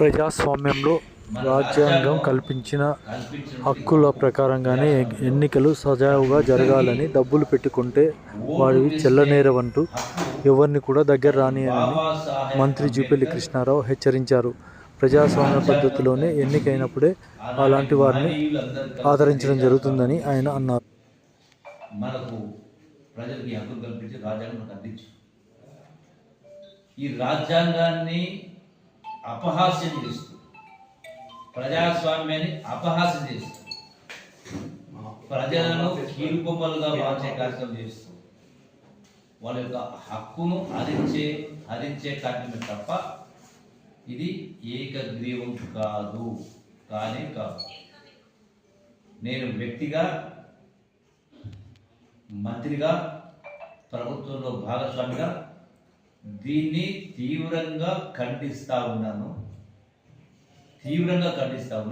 ప్రజాస్వామ్యంలో రాజ్యాంగం కల్పించిన హక్కుల ప్రకారంగానే ఎన్నికలు సజావుగా జరగాలని డబ్బులు పెట్టుకుంటే వాడివి చెల్లనేరవంటూ ఎవరిని కూడా దగ్గర రానియని మంత్రి జూపల్లి కృష్ణారావు హెచ్చరించారు. ప్రజాస్వామ్య పద్ధతిలోనే ఎన్నికైనప్పుడే అలాంటి వారిని ఆదరించడం జరుగుతుందని ఆయన అన్నారు. మనకు ప్రజలకు ఈ రాజ్యాంగాన్ని అపహాస్యం చేస్తూ ప్రజాస్వామ్యాన్ని అపహాస్యం చేస్తూ ప్రజలను కీలుకొమ్మలుగా మార్చే కార్యక్రమం చేస్తూ వాళ్ళ యొక్క హక్కును హరించే హరించే కార్యక్రమం తప్ప ఇది ఏకగ్రీవం కాదు. కానీ కాదు. నేను వ్యక్తిగా మంత్రిగా ప్రభుత్వంలో భాగస్వామిగా దీన్ని తీవ్రంగా ఖండిస్తా ఉన్నాను. తీవ్రంగా ఖండిస్తా ఉన్నా